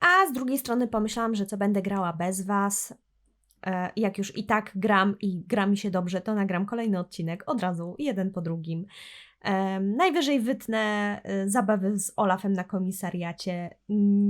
A z drugiej strony pomyślałam, że co będę grała bez Was. E, Jak już i tak gram i gra mi się dobrze, to nagram kolejny odcinek od razu, jeden po drugim. Najwyżej wytnę e, zabawy z Olafem na komisariacie,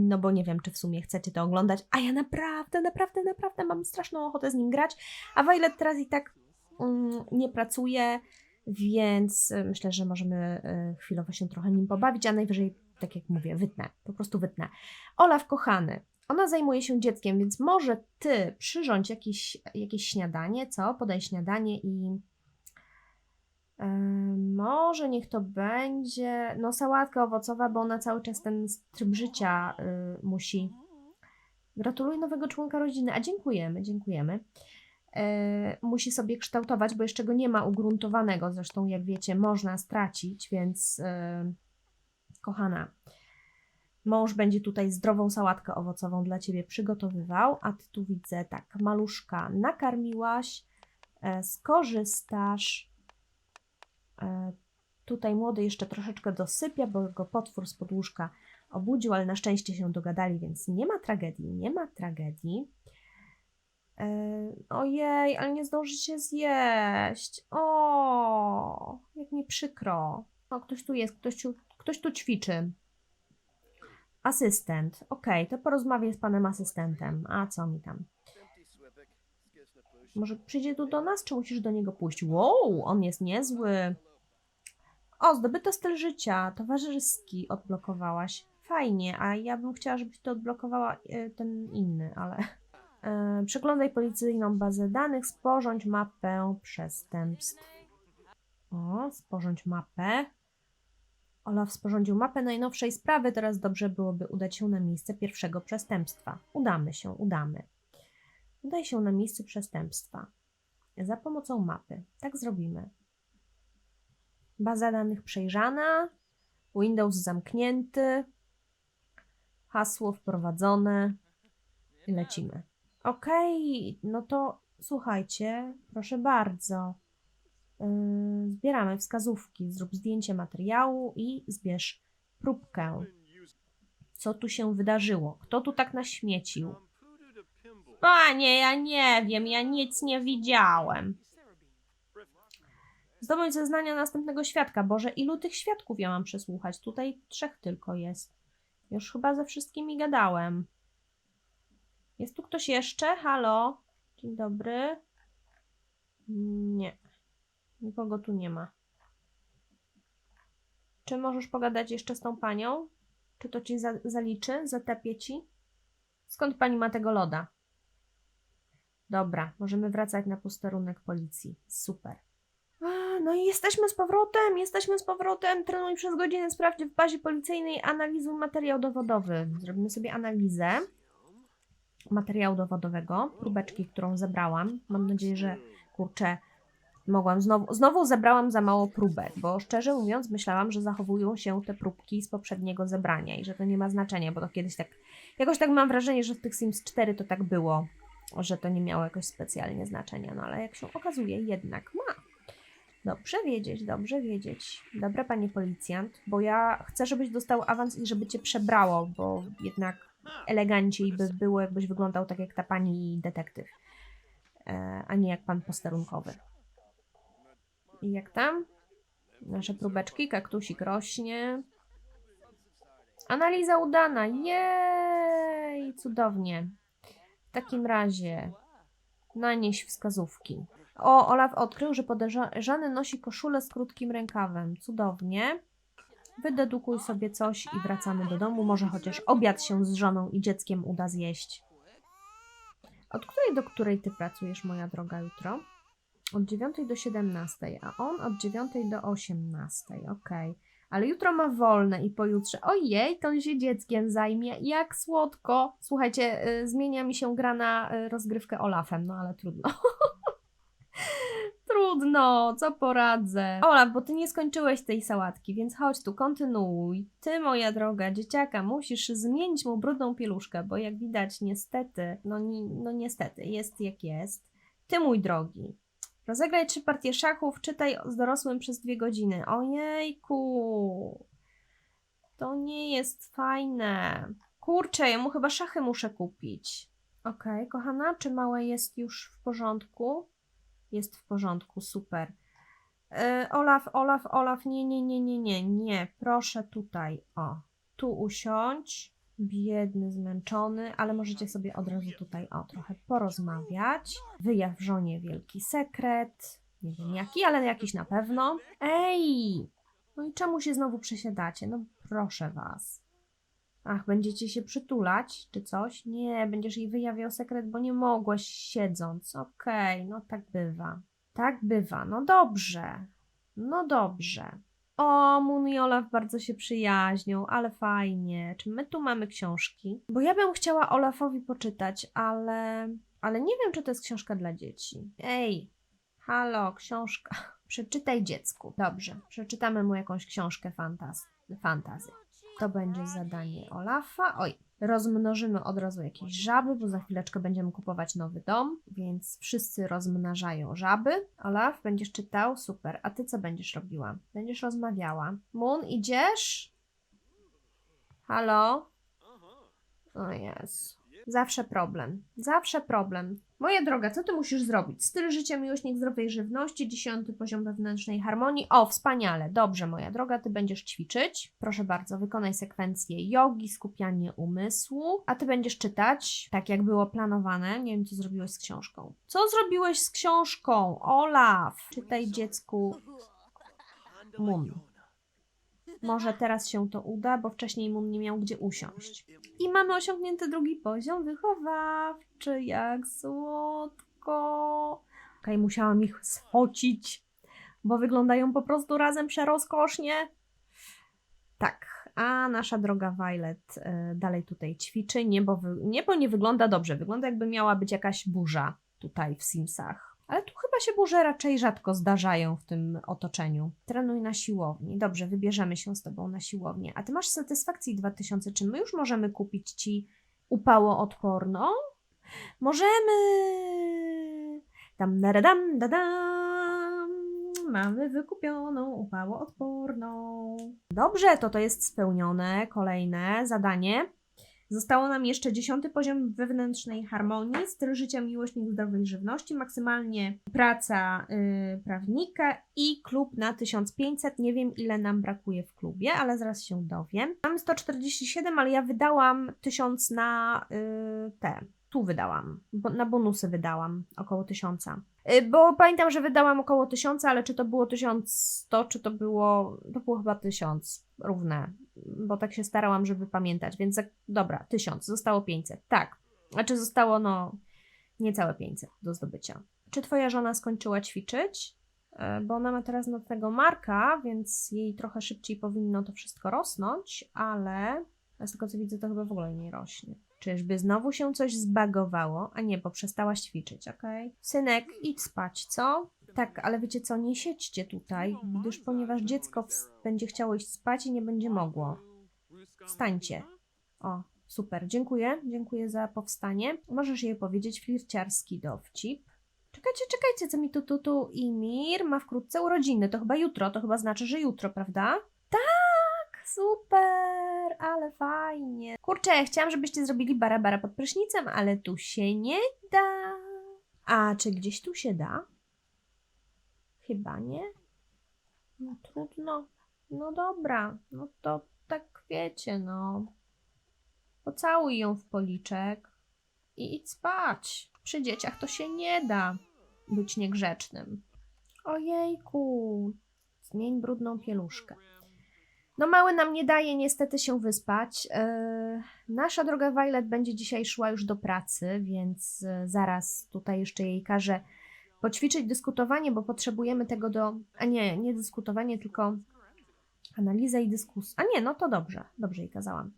no bo nie wiem, czy w sumie chcecie to oglądać, a ja naprawdę, naprawdę, naprawdę mam straszną ochotę z nim grać, a Violet teraz i tak mm, nie pracuje, więc e, myślę, że możemy chwilowo się trochę nim pobawić, a najwyżej, tak jak mówię, wytnę, po prostu wytnę. Olaf, kochany, ona zajmuje się dzieckiem, więc może ty przyrządź jakieś, jakieś śniadanie, co? Podaj śniadanie i Ym, może niech to będzie, no sałatka owocowa, bo ona cały czas ten tryb życia y, musi. Gratuluję nowego członka rodziny, a dziękujemy, dziękujemy. E, musi sobie kształtować, bo jeszcze go nie ma ugruntowanego, zresztą jak wiecie, można stracić, więc y, kochana, mąż będzie tutaj zdrową sałatkę owocową dla ciebie przygotowywał, a ty tu widzę tak, maluszka nakarmiłaś, e, skorzystasz. E, Tutaj młody jeszcze troszeczkę dosypia, bo go potwór z podłóżka obudził, ale na szczęście się dogadali, więc nie ma tragedii, nie ma tragedii. E, Ojej, ale nie zdąży się zjeść. O, jak mi przykro. O, ktoś tu jest, ktoś tu, ktoś tu ćwiczy. Asystent. Okej, to porozmawiaj z panem asystentem. A co mi tam? Może przyjdzie tu do nas, czy musisz do niego pójść? Wow, on jest niezły. O, zdobyto styl życia, towarzyski odblokowałaś. Fajnie, a ja bym chciała, żebyś to odblokowała e, ten inny, ale... E, przeglądaj policyjną bazę danych, sporządź mapę przestępstw. O, sporządź mapę. Olaf sporządził mapę najnowszej sprawy, teraz dobrze byłoby udać się na miejsce pierwszego przestępstwa. Udamy się, udamy. Udaj się na miejsce przestępstwa. Za pomocą mapy. Tak zrobimy. Baza danych przejrzana. Windows zamknięty. Hasło wprowadzone. Lecimy. Okej, no to słuchajcie, proszę bardzo. Zbieramy wskazówki. Zrób zdjęcie materiału i zbierz próbkę. Co tu się wydarzyło? Kto tu tak naśmiecił? Panie, ja nie wiem, ja nic nie widziałem. Zdobądź zeznania następnego świadka. Boże, ilu tych świadków ja mam przesłuchać? Tutaj trzech tylko jest. Już chyba ze wszystkimi gadałem. Jest tu ktoś jeszcze? Halo? Dzień dobry. Nie. Nikogo tu nie ma. Czy możesz pogadać jeszcze z tą panią? Czy to ci za zaliczy? Zatepie ci? Skąd pani ma tego loda? Dobra, możemy wracać na posterunek policji. Super. A, no i jesteśmy z powrotem, jesteśmy z powrotem. Trenuj przez godzinę, sprawdź w bazie policyjnej, analizuj materiał dowodowy. Zrobimy sobie analizę materiału dowodowego, próbeczki, którą zebrałam. Mam nadzieję, że kurczę, mogłam znowu, znowu zebrałam za mało próbek, bo szczerze mówiąc myślałam, że zachowują się te próbki z poprzedniego zebrania i że to nie ma znaczenia, bo to kiedyś tak, jakoś tak mam wrażenie, że w tych Sims 4 to tak było, że to nie miało jakoś specjalnie znaczenia, no ale jak się okazuje, jednak ma. Dobrze wiedzieć, dobrze wiedzieć. Dobra, panie policjant, bo ja chcę, żebyś dostał awans i żeby cię przebrało, bo jednak eleganciej by było, jakbyś wyglądał tak jak ta pani detektyw, e, a nie jak pan posterunkowy. I jak tam? Nasze próbeczki, kaktusik rośnie. Analiza udana, jej, cudownie. W takim razie nanieś wskazówki. O, Olaf odkrył, że podejrzany nosi koszulę z krótkim rękawem. Cudownie. Wydedukuj sobie coś i wracamy do domu. Może chociaż obiad się z żoną i dzieckiem uda zjeść. Od której do której ty pracujesz, moja droga, jutro? Od 9 do 17, a on od 9 do 18. Okej. Ale jutro ma wolne i pojutrze. Ojej, to on się dzieckiem zajmie. Jak słodko. Słuchajcie, y, zmienia mi się gra na y, rozgrywkę Olafem, no ale trudno. Trudno, co poradzę. Olaf, bo ty nie skończyłeś tej sałatki, więc chodź tu, kontynuuj. Ty, moja droga dzieciaka, musisz zmienić mu brudną pieluszkę, bo jak widać, niestety, no, ni no niestety, jest jak jest. Ty, mój drogi, rozegraj trzy partie szachów, czytaj z dorosłym przez dwie godziny. Ojejku, to nie jest fajne. Kurczę, ja mu chyba szachy muszę kupić. Okej, kochana, czy małe jest już w porządku? Jest w porządku, super. E, Olaf, Olaf, Olaf, nie, nie, nie, nie, nie, nie, proszę tutaj, o, tu usiądź, biedny, zmęczony, ale możecie sobie od razu tutaj, o, trochę porozmawiać, wyjaw żonie wielki sekret, nie wiem jaki, ale jakiś na pewno. Ej, no i czemu się znowu przesiadacie? No proszę was. Ach, będziecie się przytulać, czy coś? Nie, będziesz jej wyjawiał sekret, bo nie mogłaś siedząc. Okej, no tak bywa. Tak bywa, no dobrze. No dobrze. O, Moon i Olaf bardzo się przyjaźnią, ale fajnie. Czy my tu mamy książki? Bo ja bym chciała Olafowi poczytać, ale... Ale nie wiem, czy to jest książka dla dzieci. Ej, halo, książka. Przeczytaj dziecku. Dobrze, przeczytamy mu jakąś książkę fantaz fantazy. To będzie zadanie Olafa. Oj, rozmnożymy od razu jakieś żaby, bo za chwileczkę będziemy kupować nowy dom, więc wszyscy rozmnażają żaby. Olaf, będziesz czytał? Super. A ty co będziesz robiła? Będziesz rozmawiała. Moon, idziesz? Halo? O Jezu. Zawsze problem. Zawsze problem. Moja droga, co ty musisz zrobić? Styl życia, miłośnik zdrowej żywności, dziesiąty poziom wewnętrznej harmonii. O, wspaniale. Dobrze, moja droga, ty będziesz ćwiczyć. Proszę bardzo, wykonaj sekwencję jogi, skupianie umysłu. A ty będziesz czytać, tak jak było planowane. Nie wiem, co zrobiłeś z książką. Co zrobiłeś z książką? Olaf! Czytaj dziecku Mun. Może teraz się to uda, bo wcześniej Mun nie miał gdzie usiąść. I mamy osiągnięty drugi poziom wychowawczy. Jak słodko. Okej, musiałam ich sfocić, bo wyglądają po prostu razem przerozkosznie. Tak, a nasza droga Violet y, dalej tutaj ćwiczy. Niebo, wy, niebo nie wygląda dobrze. Wygląda jakby miała być jakaś burza tutaj w Simsach. Ale tu chyba się burze raczej rzadko zdarzają w tym otoczeniu. Trenuj na siłowni. Dobrze, wybierzemy się z tobą na siłownię. A ty masz satysfakcji 2000. Czy my już możemy kupić ci upałoodporną? Możemy! Tam naradam, dadam. Mamy wykupioną upałoodporną. Dobrze, to to jest spełnione. Kolejne zadanie. Zostało nam jeszcze dziesiąty poziom wewnętrznej harmonii, styl życia, miłośnik zdrowej żywności, maksymalnie praca y, prawnika i klub na 1500. Nie wiem ile nam brakuje w klubie, ale zaraz się dowiem. Mamy 147, ale ja wydałam 1000 na y, te. Tu wydałam, bo, na bonusy wydałam około 1000. Y, Bo pamiętam, że wydałam około 1000, ale czy to było 1100, czy to było. To było chyba 1000 równe, bo tak się starałam, żeby pamiętać. Więc dobra, 1000, zostało 500. Tak. A czy zostało, no, niecałe 500 do zdobycia. Czy twoja żona skończyła ćwiczyć? Y, Bo ona ma teraz nocnego Marka, więc jej trochę szybciej powinno to wszystko rosnąć, ale z tego co widzę, to chyba w ogóle nie rośnie. Czyżby znowu się coś zbagowało? A nie, bo przestałaś ćwiczyć, okej? Synek, idź spać, co? Tak, ale wiecie co, nie siedźcie tutaj, gdyż ponieważ dziecko będzie chciało iść spać i nie będzie mogło. Wstańcie. O, super, dziękuję, dziękuję za powstanie. Możesz jej powiedzieć flirciarski dowcip. Czekajcie, czekajcie, co mi tu, tu, tu i Mir ma wkrótce urodziny. To chyba jutro, to chyba znaczy, że jutro, prawda? Tak, super, ale fajnie. Kurczę, chciałam, żebyście zrobili bara-bara pod prysznicem, ale tu się nie da. A czy gdzieś tu się da? Chyba nie. No trudno. No dobra, no to tak wiecie, no. Pocałuj ją w policzek i idź spać. Przy dzieciach to się nie da być niegrzecznym. Ojejku, zmień brudną pieluszkę. No mały nam nie daje niestety się wyspać. Yy, nasza droga Violet będzie dzisiaj szła już do pracy, więc yy, zaraz tutaj jeszcze jej każę poćwiczyć dyskutowanie, bo potrzebujemy tego do... A nie, nie dyskutowanie, tylko analizę i dyskusję. A nie, no to dobrze, dobrze jej kazałam.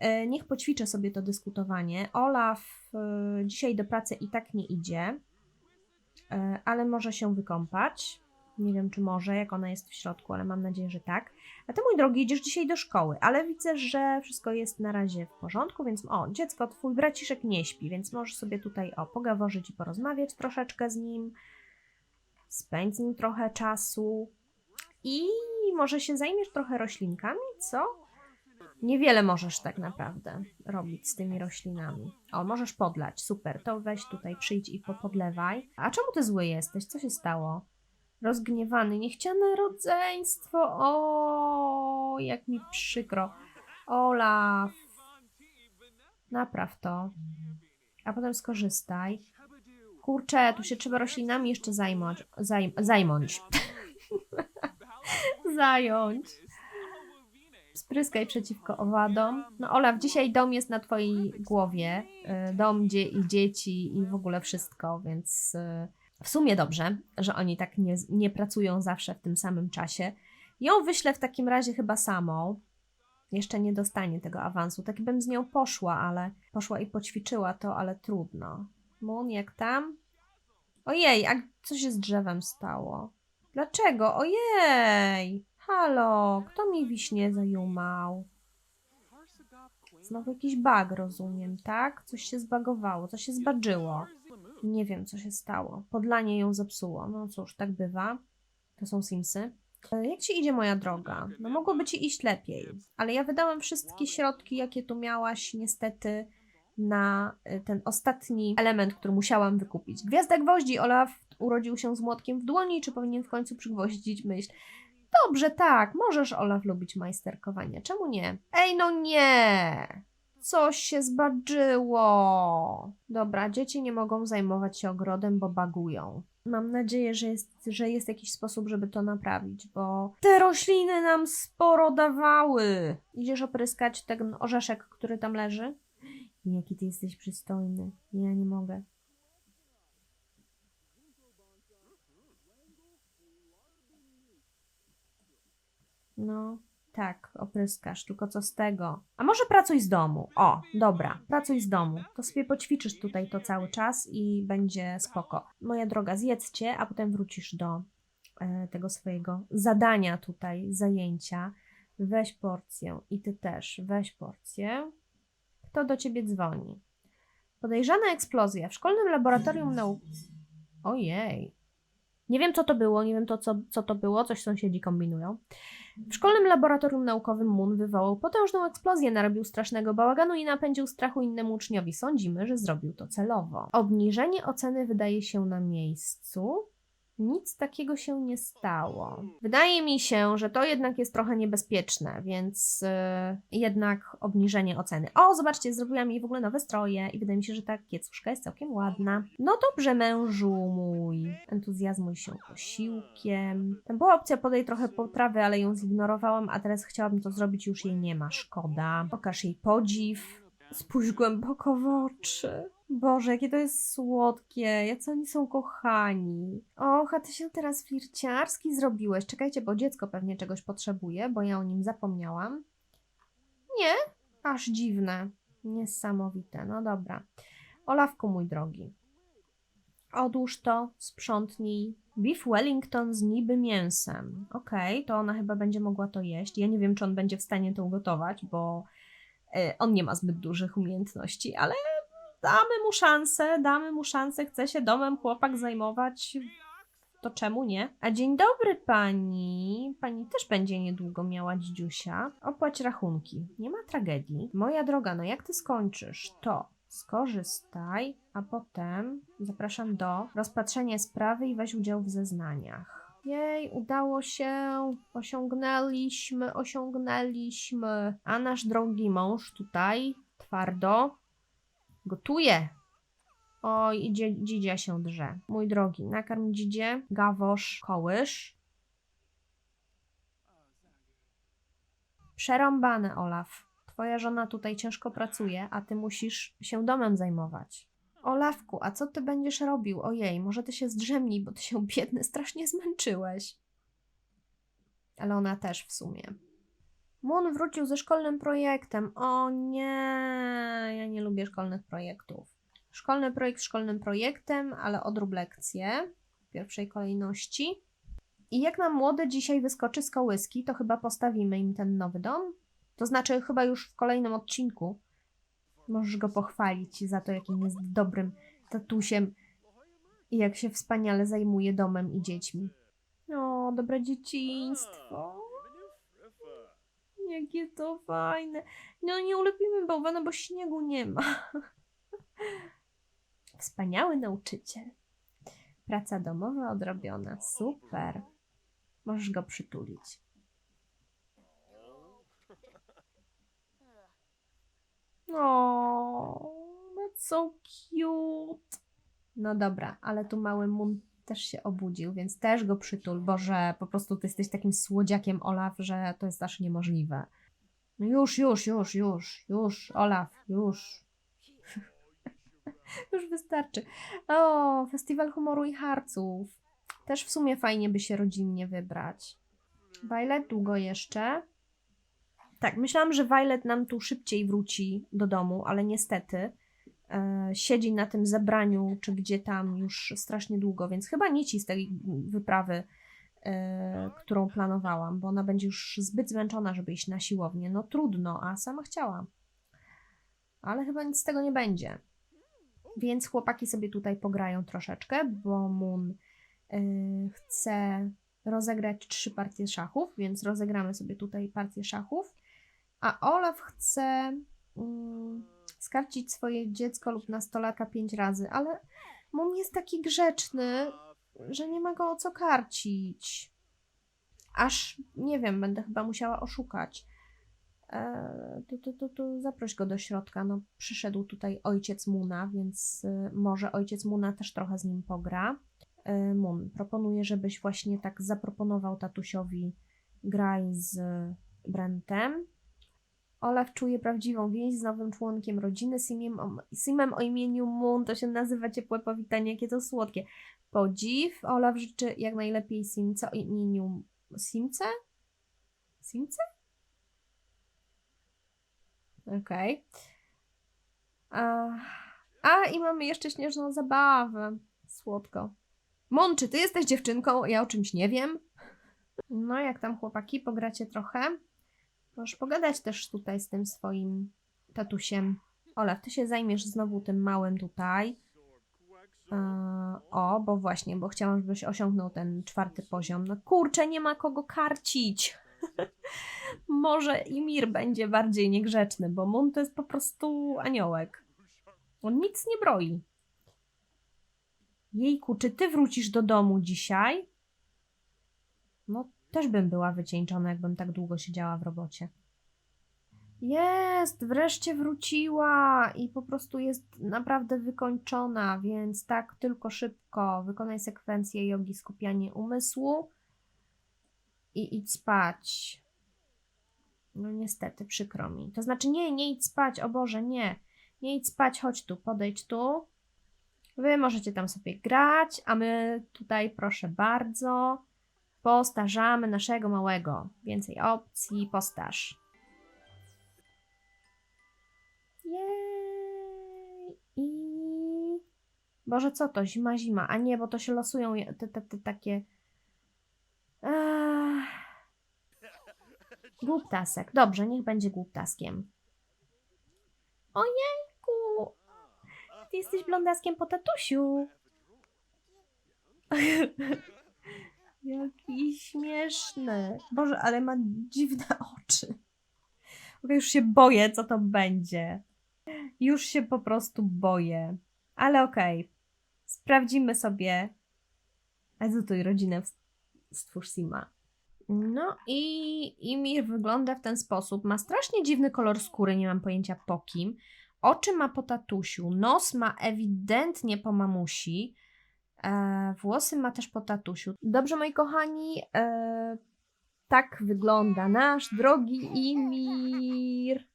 Yy, niech poćwiczę sobie to dyskutowanie. Olaf dzisiaj do pracy i tak nie idzie, ale może się wykąpać. Nie wiem, czy może, jak ona jest w środku, ale mam nadzieję, że tak. A ty, mój drogi, idziesz dzisiaj do szkoły, ale widzę, że wszystko jest na razie w porządku, więc o, dziecko, twój braciszek nie śpi, więc możesz sobie tutaj o, pogaworzyć i porozmawiać troszeczkę z nim, spędź z nim trochę czasu i może się zajmiesz trochę roślinkami, co? Niewiele możesz tak naprawdę robić z tymi roślinami. O, możesz podlać, super. To weź tutaj, przyjdź i popodlewaj. A czemu ty zły jesteś? Co się stało? Rozgniewany, niechciane rodzeństwo. O, jak mi przykro. Olaf. Napraw to. A potem skorzystaj. Kurczę, tu się trzeba roślinami jeszcze zajmować. Zajm zajmąć. Zająć. Spryskaj przeciwko owadom. No Olaf, dzisiaj dom jest na twojej głowie. Y, Dom, dzie i dzieci i w ogóle wszystko, więc y, w sumie dobrze, że oni tak nie, nie pracują zawsze w tym samym czasie. Ją wyślę w takim razie chyba samą. Jeszcze nie dostanie tego awansu. Tak bym z nią poszła, ale poszła i poćwiczyła to, ale trudno. Moon, jak tam? Ojej, a co się z drzewem stało? Dlaczego? Ojej! Halo, kto mi wiśnie zajumał? Znowu jakiś bug, rozumiem, tak? Coś się zbagowało, coś się zbadżyło. Nie wiem, co się stało. Podlanie ją zepsuło. No cóż, tak bywa. To są Simsy. E, Jak ci idzie, moja droga? No mogłoby ci iść lepiej, ale ja wydałam wszystkie środki, jakie tu miałaś, niestety, na y, ten ostatni element, który musiałam wykupić. Gwiazda gwoździ. Olaf urodził się z młotkiem w dłoni, czy powinien w końcu przygwoździć myśl? Dobrze, tak, możesz, Olaf, lubić majsterkowanie. Czemu nie? Ej, no nie! Coś się zbadżyło. Dobra, dzieci nie mogą zajmować się ogrodem, bo bagują. Mam nadzieję, że jest, że jest jakiś sposób, żeby to naprawić, bo te rośliny nam sporo dawały. Idziesz opryskać ten orzeszek, który tam leży? Jaki ty jesteś przystojny. Ja nie mogę. No, tak, opryskasz, tylko co z tego? A może pracuj z domu? O, dobra, pracuj z domu. To sobie poćwiczysz tutaj to cały czas i będzie spoko. Moja droga, zjedzcie, a potem wrócisz do e, tego swojego zadania tutaj, zajęcia. Weź porcję i ty też weź porcję. Kto do ciebie dzwoni? Podejrzana eksplozja w szkolnym laboratorium nauk. Ojej. Nie wiem, co to było, nie wiem to, co, co to było, coś sąsiedzi kombinują. W szkolnym laboratorium naukowym Moon wywołał potężną eksplozję, narobił strasznego bałaganu i napędził strachu innemu uczniowi. Sądzimy, że zrobił to celowo. Obniżenie oceny wydaje się na miejscu. Nic takiego się nie stało. Wydaje mi się, że to jednak jest trochę niebezpieczne, więc yy, jednak obniżenie oceny. O, zobaczcie, zrobiłam jej w ogóle nowe stroje i wydaje mi się, że ta kiecuszka jest całkiem ładna. No dobrze, mężu mój. Entuzjazmuj się posiłkiem. Tam była opcja podej trochę potrawy, ale ją zignorowałam, a teraz chciałabym to zrobić, już jej nie ma. Szkoda. Pokaż jej podziw. Spójrz głęboko w oczy. Boże, jakie to jest słodkie, jacy oni są kochani. Och, a ty się teraz flirciarski zrobiłeś. Czekajcie, bo dziecko pewnie czegoś potrzebuje, bo ja o nim zapomniałam. Nie? Aż dziwne. Niesamowite. No dobra. Olawku, mój drogi. Odłóż to, sprzątnij. Beef Wellington z niby mięsem. Okej, to ona chyba będzie mogła to jeść. Ja nie wiem, czy on będzie w stanie to ugotować, bo e, on nie ma zbyt dużych umiejętności, ale damy mu szansę, damy mu szansę, chce się domem chłopak zajmować, to czemu nie? A dzień dobry pani. Pani też będzie niedługo miała dzidziusia. Opłać rachunki. Nie ma tragedii. Moja droga, no jak ty skończysz, to skorzystaj, a potem zapraszam do rozpatrzenia sprawy i weź udział w zeznaniach. Jej, udało się, osiągnęliśmy, osiągnęliśmy. A nasz drogi mąż tutaj twardo Gotuje. Oj, idzie, dzidzia się drze. Mój drogi, nakarm dzidzie, gawosz, kołysz. Przerąbane, Olaf. Twoja żona tutaj ciężko pracuje, a ty musisz się domem zajmować. Olafku, a co ty będziesz robił? Ojej, może ty się zdrzemnij, bo ty się biedny strasznie zmęczyłeś. Ale ona też w sumie. Moon wrócił ze szkolnym projektem. O nie, ja nie lubię szkolnych projektów. Szkolny projekt szkolnym projektem, ale odrób lekcję w pierwszej kolejności. I jak nam młody dzisiaj wyskoczy z kołyski, to chyba postawimy im ten nowy dom. To znaczy, chyba już w kolejnym odcinku. Możesz go pochwalić za to, jakim jest dobrym tatusiem i jak się wspaniale zajmuje domem i dziećmi. O, dobre dzieciństwo. Jakie to fajne. No nie ulepimy bałwana, bo śniegu nie ma. Wspaniały nauczyciel. Praca domowa odrobiona. Super. Możesz go przytulić. O, that's so cute. No dobra, ale tu mały Mun też się obudził, więc też go przytul, bo że po prostu ty jesteś takim słodziakiem, Olaf, że to jest aż niemożliwe. Już, już, już, już, już, Olaf, już. już wystarczy. O, Festiwal Humoru i Harców. Też w sumie fajnie by się rodzinnie wybrać. Violet, długo jeszcze? Tak, myślałam, że Violet nam tu szybciej wróci do domu, ale niestety siedzi na tym zebraniu, czy gdzie tam już strasznie długo, więc chyba nici z tej wyprawy, e, którą planowałam, bo ona będzie już zbyt zmęczona, żeby iść na siłownię. No trudno, a sama chciała. Ale chyba nic z tego nie będzie. Więc chłopaki sobie tutaj pograją troszeczkę, bo Moon y, chce rozegrać trzy partie szachów, więc rozegramy sobie tutaj partię szachów. A Olaf chce mm, skarcić swoje dziecko lub nastolatka pięć razy, ale Moon jest taki grzeczny, że nie ma go o co karcić. Aż, nie wiem, będę chyba musiała oszukać. E, to, to, to, to zaproś go do środka. No, przyszedł tutaj ojciec Muna, więc y, może ojciec Muna też trochę z nim pogra. Y, Mun, proponuję, żebyś właśnie tak zaproponował tatusiowi graj z Brentem. Olaf czuje prawdziwą więź z nowym członkiem rodziny, Simem o, Simem o imieniu Moon, to się nazywa ciepłe powitanie, jakie to słodkie. Podziw, Olaf życzy jak najlepiej Simce o imieniu Simce? Simce? Okej. A, a i mamy jeszcze śnieżną zabawę. Słodko. Mon, czy ty jesteś dziewczynką? Ja o czymś nie wiem. No, jak tam chłopaki, pogracie trochę? Możesz pogadać też tutaj z tym swoim tatusiem. Olaf, ty się zajmiesz znowu tym małym tutaj. E, o, bo właśnie, bo chciałam, żebyś osiągnął ten czwarty poziom. No kurczę, nie ma kogo karcić. Może Imir będzie bardziej niegrzeczny, bo Mun to jest po prostu aniołek. On nic nie broi. Jejku, czy ty wrócisz do domu dzisiaj? No, też bym była wycieńczona, jakbym tak długo siedziała w robocie. Jest, wreszcie wróciła i po prostu jest naprawdę wykończona, więc tak, tylko szybko wykonaj sekwencję jogi skupianie umysłu i idź spać. No niestety, przykro mi. To znaczy nie, nie idź spać, o Boże, nie. Nie idź spać, chodź tu, podejdź tu. Wy możecie tam sobie grać, a my tutaj, proszę bardzo, postarzamy naszego małego. Więcej opcji, postaż. Jej! I... Boże, co to? Zima, zima. A nie, bo to się losują te, te, te takie... Ech. Głuptasek. Dobrze, niech będzie głuptaskiem. Ojejku! Ty jesteś blondaskiem po tatusiu. Jaki śmieszny. Boże, ale ma dziwne oczy. Okej, już się boję, co to będzie. Już się po prostu boję. Ale okej. Sprawdzimy sobie. Edytuj rodzinę stwórz Sima. No i Imir wygląda w ten sposób. Ma strasznie dziwny kolor skóry, nie mam pojęcia po kim. Oczy ma po tatusiu, nos ma ewidentnie po mamusi, włosy ma też po tatusiu. Dobrze, moi kochani, e, tak wygląda nasz drogi Imir.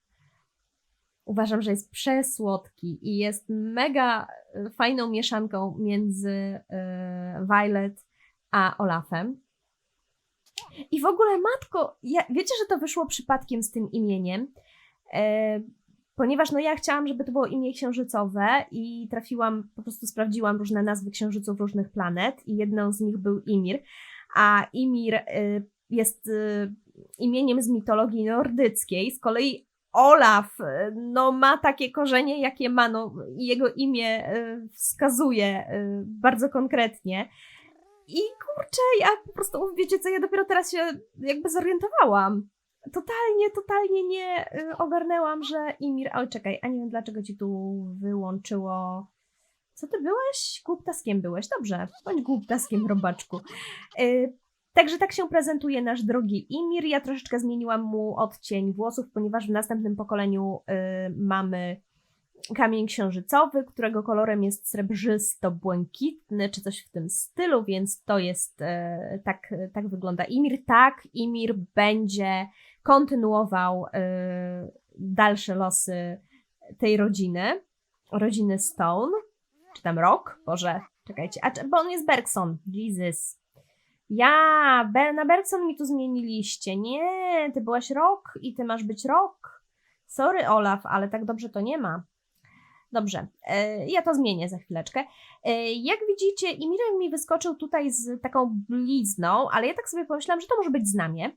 Uważam, że jest przesłodki i jest mega e, fajną mieszanką między e, Violet a Olafem. I w ogóle, matko, ja, wiecie, że to wyszło przypadkiem z tym imieniem, e, ponieważ no ja chciałam, żeby to było imię księżycowe i trafiłam, po prostu sprawdziłam różne nazwy księżyców różnych planet i jedną z nich był Imir, a Imir e, jest e, imieniem z mitologii nordyckiej, z kolei Olaf e, no, ma takie korzenie, jakie ma, no, jego imię e, wskazuje e, bardzo konkretnie. I kurczę, ja po prostu, wiecie co, ja dopiero teraz się jakby zorientowałam, totalnie, totalnie nie y, ogarnęłam, że Imir... Oj, czekaj, a nie wiem dlaczego ci tu wyłączyło... Co ty byłeś? Głuptaskiem byłeś. Dobrze, bądź głuptaskiem, robaczku. Y, Także tak się prezentuje nasz drogi Imir. Ja troszeczkę zmieniłam mu odcień włosów, ponieważ w następnym pokoleniu y, mamy kamień księżycowy, którego kolorem jest srebrzysto-błękitny, czy coś w tym stylu, więc to jest, e, tak, tak wygląda Imir. Tak, Imir będzie kontynuował e, dalsze losy tej rodziny, rodziny Stone, czy tam Rock, Boże, czekajcie, a, bo on jest Bergson, Jesus. Ja, na Bergson mi tu zmieniliście. Nie, ty byłaś Rock i ty masz być Rock. Sorry, Olaf, ale tak dobrze to nie ma. Dobrze, e, ja to zmienię za chwileczkę. E, Jak widzicie, Imirek mi wyskoczył tutaj z taką blizną, ale ja tak sobie pomyślałam, że to może być znamie.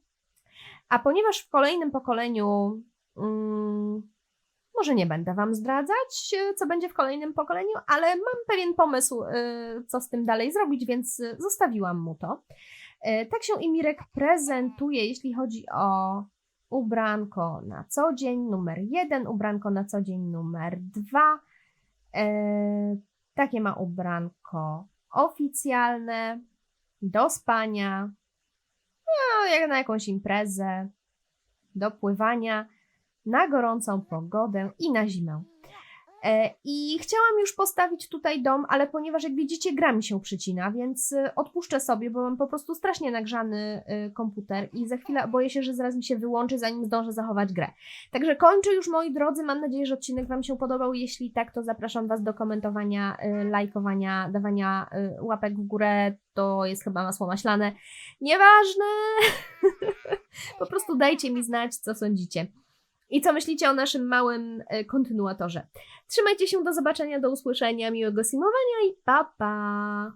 A ponieważ w kolejnym pokoleniu, mm, może nie będę Wam zdradzać, e, co będzie w kolejnym pokoleniu, ale mam pewien pomysł, co z tym dalej zrobić, więc zostawiłam mu to. Tak się Imirek prezentuje, jeśli chodzi o ubranko na co dzień numer jeden, ubranko na co dzień numer dwa. E, takie ma ubranko oficjalne do spania, no, jak na jakąś imprezę, do pływania, na gorącą pogodę i na zimę. E, I chciałam już postawić tutaj dom, ale ponieważ jak widzicie, gra mi się przycina, więc e, odpuszczę sobie, bo mam po prostu strasznie nagrzany e, komputer i za chwilę boję się, że zaraz mi się wyłączy, zanim zdążę zachować grę. Także kończę już, moi drodzy. Mam nadzieję, że odcinek Wam się podobał. Jeśli tak, to zapraszam Was do komentowania, lajkowania, dawania łapek w górę. To jest chyba masło maślane. Nieważne! po prostu dajcie mi znać, co sądzicie. I co myślicie o naszym małym e, kontynuatorze. Trzymajcie się, do zobaczenia, do usłyszenia, miłego simowania i pa pa!